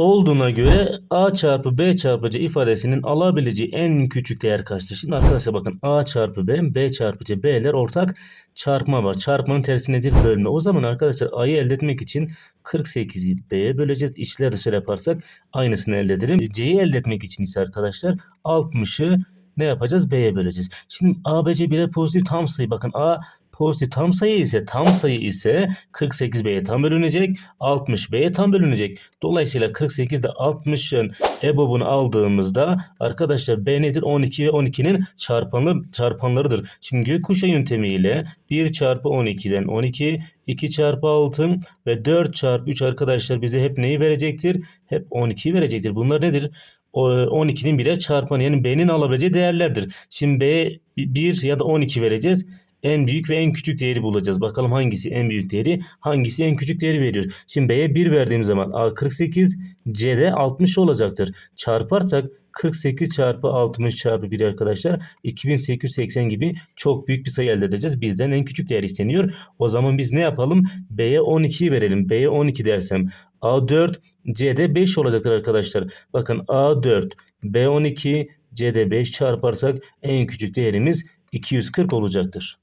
olduğuna göre A çarpı B çarpı C ifadesinin alabileceği en küçük değer kaçtır? Şimdi arkadaşlar bakın A çarpı B, B çarpı C, B'ler ortak çarpma var. Çarpmanın tersi nedir? Bölme. O zaman arkadaşlar A'yı elde etmek için 48'i B'ye böleceğiz. İçler dışarı yaparsak aynısını elde ederim. C'yi elde etmek için ise arkadaşlar 60'ı ne yapacağız? B'ye böleceğiz. Şimdi A, B, C birer pozitif tam sayı. Bakın A pozitif tam sayı ise tam sayı ise 48 B'ye tam bölünecek. 60 B'ye tam bölünecek. Dolayısıyla 48 de 60'ın EBOB'unu aldığımızda arkadaşlar B nedir? 12 ve 12'nin çarpanları, çarpanlarıdır. Şimdi gökkuşağı yöntemiyle 1 çarpı 12'den 12, 2 çarpı 6 ve 4 çarpı 3 arkadaşlar bize hep neyi verecektir? Hep 12'yi verecektir. Bunlar nedir? O 12'nin birer çarpanı yani B'nin alabileceği değerlerdir. Şimdi B 1 ya da 12 vereceğiz. En büyük ve en küçük değeri bulacağız. Bakalım hangisi en büyük değeri, hangisi en küçük değeri veriyor. Şimdi B'ye 1 verdiğim zaman A 48, C'de 60 olacaktır. Çarparsak 48 çarpı 60 çarpı 1 arkadaşlar 2880 gibi çok büyük bir sayı elde edeceğiz. Bizden en küçük değer isteniyor. O zaman biz ne yapalım? B'ye 12'yi verelim. B'ye 12 dersem A4 C'de 5 olacaktır arkadaşlar. Bakın A4 B12 C'de 5 çarparsak en küçük değerimiz 240 olacaktır.